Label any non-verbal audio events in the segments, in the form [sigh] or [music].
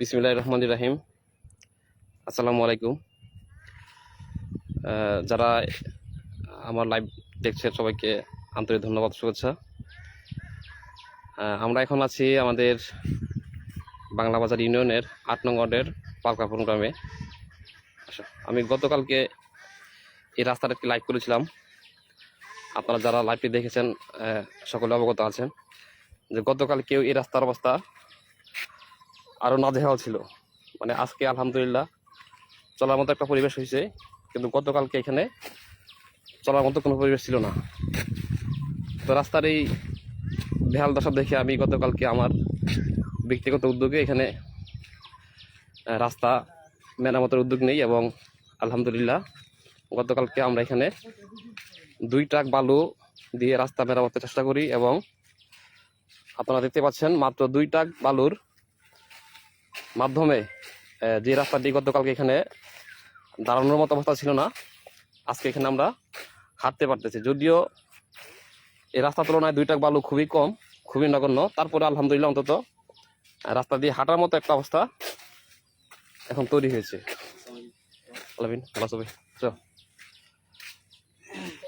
বিসমিল্লাহ রহমান রাহিম। আসসালামু আলাইকুম। যারা আমার লাইভ দেখছে সবাইকে আন্তরিক ধন্যবাদ শুভেচ্ছা। আমরা এখন আছি আমাদের বাংলা বাজার ইউনিয়নের আট নং ওয়ার্ডের পালকাপুর গ্রামে। আচ্ছা, আমি গতকালকে এই রাস্তাটা একটি লাইভ করেছিলাম। আপনারা যারা লাইভটি দেখেছেন সকলে অবগত আছেন যে গতকাল কেউ এই রাস্তার অবস্থা আরও নাজেহাল ছিল। মানে আজকে আলহামদুলিল্লাহ চলার মতো একটা পরিবেশ হয়েছে, কিন্তু গতকালকে এখানে চলার মতো কোনো পরিবেশ ছিল না। তো রাস্তার এই বেহাল দশা দেখে আমি গতকালকে আমার ব্যক্তিগত উদ্যোগে এখানে রাস্তা মেরামতের উদ্যোগ নেই এবং আলহামদুলিল্লাহ গতকালকে আমরা এখানে দুই ট্রাক বালু দিয়ে রাস্তা মেরামতের চেষ্টা করি এবং আপনারা দেখতে পাচ্ছেন মাত্র দুই ট্রাক বালুর মাধ্যমে যে রাস্তাটি গতকালকে এখানে দাঁড়ানোর মতো অবস্থা ছিল না আজকে এখানে আমরা হাঁটতে পারতেছি। যদিও এই রাস্তার তুলনায় দুই ট্রাক বালু খুবই কম খুবই নগণ্য। তারপরে আলহামদুলিল্লাহ অন্তত রাস্তা দিয়ে হাঁটার মতো একটা অবস্থা এখন তৈরি হয়েছে।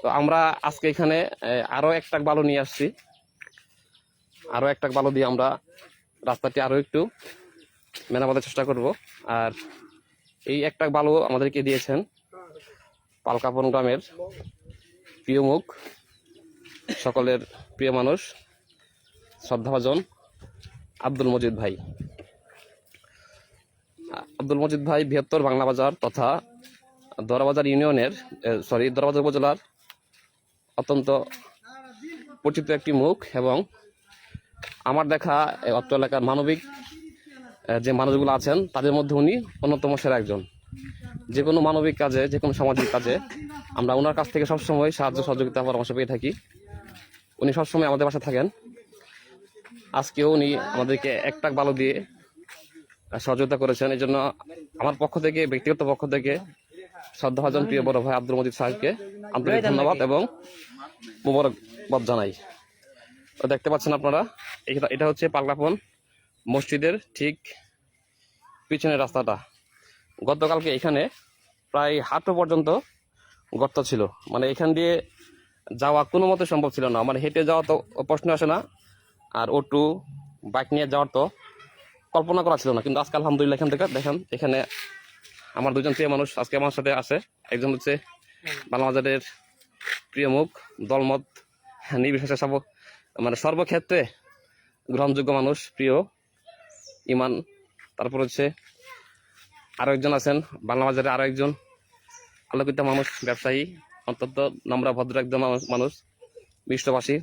তো আমরা আজকে এখানে আহ, আরও এক ট্রাক বালু নিয়ে আসছি। আরও এক ট্রাক বালু দিয়ে আমরা রাস্তাটি আরও একটু মেরামতের চেষ্টা করব। আর এই একটা বালু আমাদেরকে দিয়েছেন পালকাপন গ্রামের প্রিয় মুখ, সকলের প্রিয় মানুষ, শ্রদ্ধাভাজন আব্দুল মজিদ ভাই। আব্দুল মজিদ ভাই বৃহত্তর বাংলা বাজার তথা দরাবাজার ইউনিয়নের সরি দরাবাজার উপজেলার অত্যন্ত পরিচিত একটি মুখ এবং আমার দেখা অত্র এলাকার মানবিক যে মানুষগুলো আছেন তাদের মধ্যে উনি অন্যতম সেরা একজন। যে কোনো মানবিক কাজে যে কোনো সামাজিক কাজে আমরা ওনার কাছ থেকে সবসময় সাহায্য সহযোগিতা পরামর্শ পেয়ে থাকি। উনি সবসময় আমাদের পাশে থাকেন। আজকেও উনি আমাদেরকে এক টাক বালু দিয়ে সহযোগিতা করেছেন। এই জন্য আমার পক্ষ থেকে ব্যক্তিগত পক্ষ থেকে শ্রদ্ধাভাজন প্রিয় বড় ভাই আব্দুল মজিদ সাহেবকে আন্তরিক ধন্যবাদ এবং মুবারকবাদ জানাই। দেখতে পাচ্ছেন আপনারা এটা এটা হচ্ছে পাগলাপন। মসজিদের ঠিক পিছনের রাস্তাটা। গতকালকে এখানে প্রায় হাঁটু পর্যন্ত গর্ত ছিল। মানে এখান দিয়ে যাওয়া কোনো মতে সম্ভব ছিল না। মানে হেঁটে যাওয়া তো প্রশ্ন আসে না। আর ওটু বাইক নিয়ে যাওয়ার তো কল্পনা করা ছিল না। কিন্তু আজকে আলহামদুলিল্লাহ এখান থেকে দেখেন, এখানে আমার দুজন প্রিয় মানুষ আজকে আমার সাথে আছে। একজন হচ্ছে বাংলাবাজারের প্রিয় মুখ, দলমত, নির্বিশেষে সব মানে সর্বক্ষেত্রে গ্রহণযোগ্য মানুষ, প্রিয়। ইমান। তারপর হচ্ছে আরও একজন আছেন বাংলা বাজারে আরও একজন আলোকিত মানুষ ব্যবসায়ী অত্যন্ত নম্রা ভদ্র একজন মানুষ- মানুষ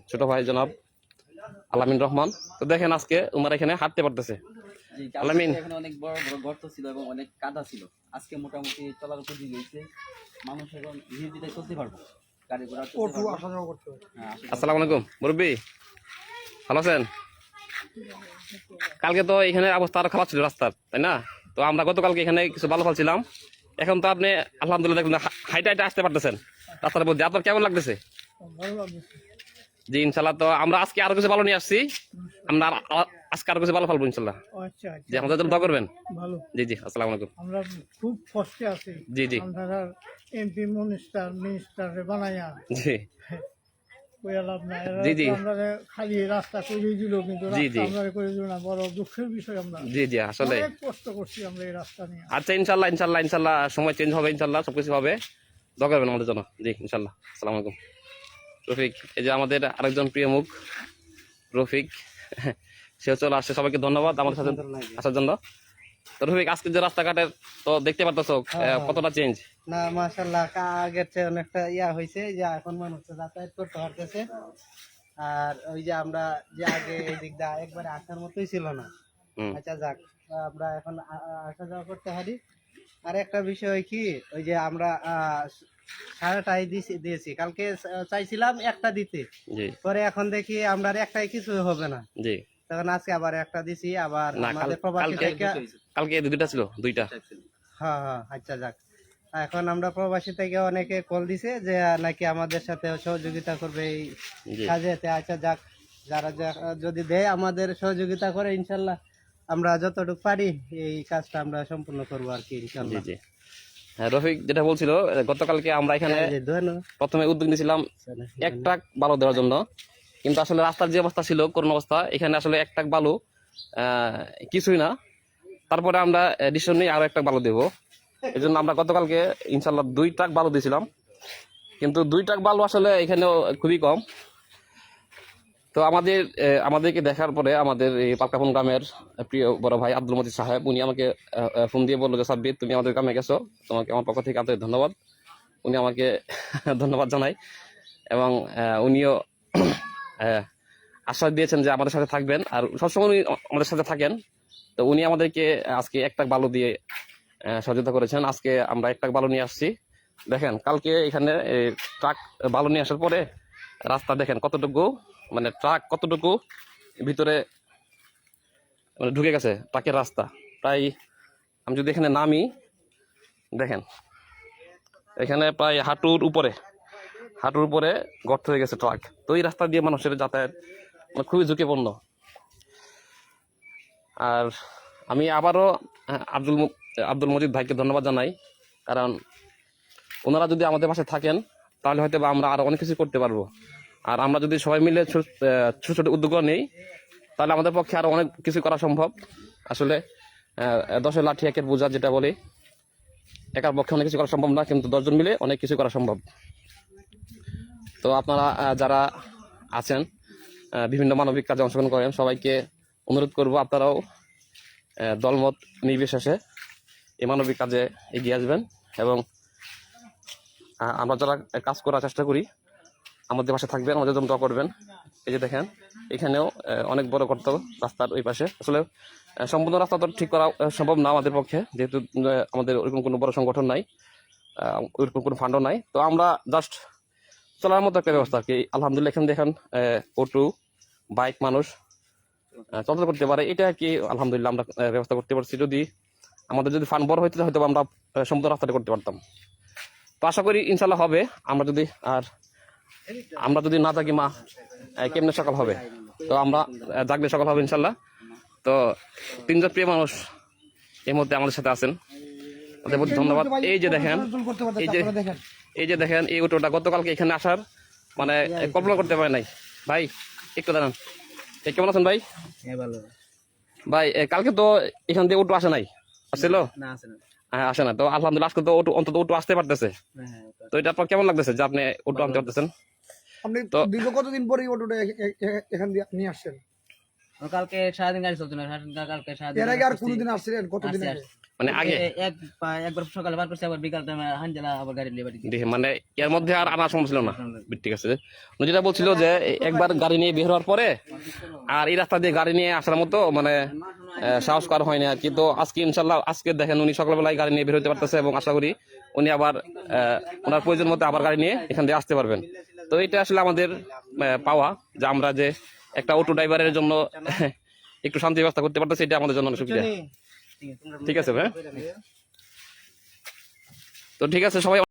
ছোট ভাই জনাব আলামিন রহমান। তো দেখেন আজকে উমার এখানে হাঁটতে পারতেছে। আলামিন। এখানে অনেক বড় বড় গর্ত ছিল এবং অনেক কাদা ছিল। আজকে মোটামুটি চলার উপযোগী হয়েছে মানুষ এখন ধীরে চলতে পারব। গাড়ি ঘোড়া চলতে পারব। হ্যাঁ, আসলে আসসালামু আলাইকুম মুরব্বী। ভালো আছেন? কালকে তো এখানে অবস্থা আরও খারাপ ছিল রাস্তার তাই না? তো আমরা গতকালকে এখানে কিছু ভালো ফেলছিলাম এখন তো আপনি আলহামদুলিল্লাহ দেখুন হাইটে হাইটে আসতে পারতেছেন। রাস্তার মধ্যে আপনার কেমন লাগতেছে? জি ইনশাল্লাহ তো আমরা আজকে আরও কিছু ভালো নিয়ে আসছি। আমরা আজকে আরও কিছু ভালো ফেলব ইনশাল্লাহ আচ্ছা জি আচ্ছা আমাদের জন্য দোয়া করবেন। জি জি আসসালামু আলাইকুম। আমরা খুব কষ্টে আছি। জি জি। MP minister minister ji. কইয়া লাভ নাই জি, জি। আমরা খালি রাস্তা করে দিল কিন্তু জি, জি। রাস্তা আমরা করে দিল না বড় দুঃখের বিষয় আমরা। জি জি আসলে। অনেক কষ্ট করছি আমরা এই রাস্তা নিয়ে। আচ্ছা ইনশাল্লাহ ইনশাল্লাহ ইনশাল্লাহ সময় চেঞ্জ হবে ইনশাল্লাহ সবকিছু হবে। দোয়া করবেন আমাদের জন্য। জি ইনশাল্লাহ। আসসালামু আলাইকুম। রফিক এই যে আমাদের আরেকজন প্রিয় মুখ রফিক সে চলে আসছে। সবাইকে ধন্যবাদ। আমাদের সাথে আসার জন্য। রফিক আজকে যে রাস্তাঘাটের তো দেখতে পারতেছো কতটা চেঞ্জ না মাশাল্লাহ আগের চেয়ে অনেকটা ইয়া হয়েছে যে এখন মানুষ যাতায়াত করতে পারতেছে। আর ওই যে আমরা যে আগে এই দিক একবারে আসার মতোই ছিল না। আচ্ছা যাক আমরা এখন আসা যাওয়া করতে পারি আর একটা বিষয় কি ওই যে আমরা সারাটাই দিয়েছি। কালকে চাইছিলাম একটা দিতে। পরে এখন দেখি আমরা একটাই কিছু হবে না। তখন আজকে আবার একটা দিছি আবার আমাদের প্রবাসী থেকে কালকে দুইটা ছিল দুইটা। হ্যাঁ হ্যাঁ আচ্ছা যাক। এখন আমরা প্রবাসী থেকে অনেকে কল দিছে যে নাকি আমাদের সাথে সহযোগিতা করবে এই জি। কাজে তে আচ্ছা যাক যারা যদি দেয় আমাদের সহযোগিতা করে ইনশাল্লাহ আমরা যতটুকু পারি এই কাজটা আমরা সম্পূর্ণ করব আর কি ইনশাল্লাহ। হ্যাঁ রফিক যেটা বলছিল গতকালকে আমরা এখানে এই যে ধন্যবাদ। প্রথমে উদ্যোগ নিয়েছিলাম এক ট্রাক বালু দেওয়ার জন্য। কিন্তু আসলে রাস্তার যে অবস্থা ছিল করোনা অবস্থা। এখানে আসলে এক ট্রাক বালু কিছুই না। তারপরে আমরা ডিসিশন নিয়ে আরও একটা বালু দেবো। এই জন্য আমরা গতকালকে ইনশাল্লাহ দুই ট্রাক বালু দিয়েছিলাম। কিন্তু দুই ট্রাক বালু আসলে এখানেও খুবই কম। তো আমাদের আমাদেরকে দেখার পরে আমাদের এই পাকাপন গ্রামের প্রিয় বড় ভাই আব্দুল মতি সাহেব, উনি আমাকে ফোন দিয়ে বলল যে, সাব্বির, তুমি আমাদের গ্রামে গেছো। তোমাকে আমার পক্ষ থেকে আন্তরিক ধন্যবাদ। উনি আমাকে [laughs] ধন্যবাদ জানাই এবং উনিও আশ্বাস দিয়েছেন যে আমাদের সাথে থাকবেন। আর সবসময় উনি আমাদের সাথে থাকেন। তো উনি আমাদেরকে আজকে একটা বালু দিয়ে সহযোগিতা করেছেন। আজকে আমরা একটা বালু নিয়ে আসছি। দেখেন, কালকে এখানে ট্রাক বালু নিয়ে আসার পরে রাস্তা দেখেন কতটুকু মানে ট্রাক কতটুকু ভিতরে মানে ঢুকে গেছে, ট্রাকের রাস্তা। প্রায়, আমি যদি এখানে নামি, দেখেন, এখানে প্রায় হাঁটুর উপরে হাঁটুর উপরে গর্ত হয়ে গেছে ট্রাক। তো এই রাস্তা দিয়ে মানুষের যাতায়াত মানে খুবই ঝুঁকিপূর্ণ। আর আমি আবারও আব্দুল আব্দুল মজিদ ভাইকে ধন্যবাদ জানাই। কারণ ওনারা যদি আমাদের পাশে থাকেন, তাহলে হয়তো বা আমরা আরও অনেক কিছু করতে পারব। আর আমরা যদি সবাই মিলে ছোট ছোট উদ্যোগ নেই, তাহলে আমাদের পক্ষে আরও অনেক কিছু করা সম্ভব। আসলে দশের লাঠি একের বোঝা যেটা বলি, একার পক্ষে অনেক কিছু করা সম্ভব না, কিন্তু দশজন মিলে অনেক কিছু করা সম্ভব। তো আপনারা যারা আছেন বিভিন্ন মানবিক কাজে অংশগ্রহণ করেন, সবাইকে অনুরোধ করব আপনারাও দলমত নির্বিশেষে এই মানবিক কাজে এগিয়ে আসবেন এবং আমরা যারা কাজ করার চেষ্টা করি, আমাদের পাশে থাকবেন, আমাদের জন্য করবেন। এই যে দেখেন, এখানেও অনেক বড় করতে রাস্তার ওই পাশে। আসলে সম্পূর্ণ রাস্তা তো ঠিক করা সম্ভব না আমাদের পক্ষে, যেহেতু আমাদের ওইরকম কোনো বড় সংগঠন নাই ওইরকম কোনো ফান্ডও নাই। তো আমরা জাস্ট চলার মতো একটা ব্যবস্থা আর কি। আলহামদুলিল্লাহ, এখানে দেখেন অটো, বাইক মানুষ চলাচল করতে পারে, এটা আর কি আলহামদুলিল্লাহ আমরা ব্যবস্থা করতে পারছি। যদি আমাদের যদি ফান্ড বড় হইতো হয়তো আমরা সমুদ্র রাস্তাটা করতে পারতাম। তো আশা করি ইনশাল্লাহ হবে, আমরা যদি আর, আমরা যদি না থাকি, মা কেমনে সকাল হবে? তো আমরা জাগলে সকাল হবে ইনশাল্লাহ তো তিনজন প্রিয় মানুষ এই মুহূর্তে আমাদের সাথে আছেন। ধন্যবাদ। এই যে দেখেন, এই যে এই যে দেখেন, এই অটোটা গতকালকে এখানে আসার মানে কল্পনা করতে পারে নাই। ভাই, একটু দাঁড়ান। কেমন আছেন ভাই? হ্যাঁ ভালো। ভাই কালকে তো এখান থেকে অটো আসে নাই? আসছিল? না আছে না হ্যাঁ আসে না তো আলহামদুলিল্লাহ আজকে তো অটো অন্তত অটো আসতে পারতেছে। হ্যাঁ তো এটা আপনার কেমন লাগতেছে যে আপনি অটো আনতে পারতেছেন? আপনি তো- দীর্ঘ কতদিন পরে এই অটোটা এখান দিয়ে নিয়ে আসছেন? কালকে সারাদিন গাড়ি চলতো না কালকে সারাদিন এর আগে আর কোনদিন আসছিলেন? কতদিন আগে? আসছি। মানে আগে এক একবার সকালে বার করছি আবার বিকাল টাইমে আবার গাড়ি নিয়ে বাড়ি দেখে মানে এর মধ্যে আর আনার সম্ভব ছিল না। ঠিক আছে। উনি যেটা বলছিল যে একবার গাড়ি নিয়ে বের হওয়ার পরে আর এই রাস্তা দিয়ে গাড়ি নিয়ে আসার মতো মানে সাহস করা আর কি। তো আজকে ইনশাল্লাহ আজকে দেখেন উনি সকালবেলায় গাড়ি নিয়ে বের হতে পারতেছে এবং আশা করি উনি আবার ওনার প্রয়োজন মতো আবার গাড়ি নিয়ে এখান দিয়ে আসতে পারবেন। তো এটা আসলে আমাদের পাওয়া যে আমরা যে একটা অটো ড্রাইভারের জন্য [laughs] একটু শান্তি ব্যবস্থা করতে পারতেছি এটা আমাদের জন্য সুবিধা। ঠিক আছে ভাই। তো ঠিক আছে সবাই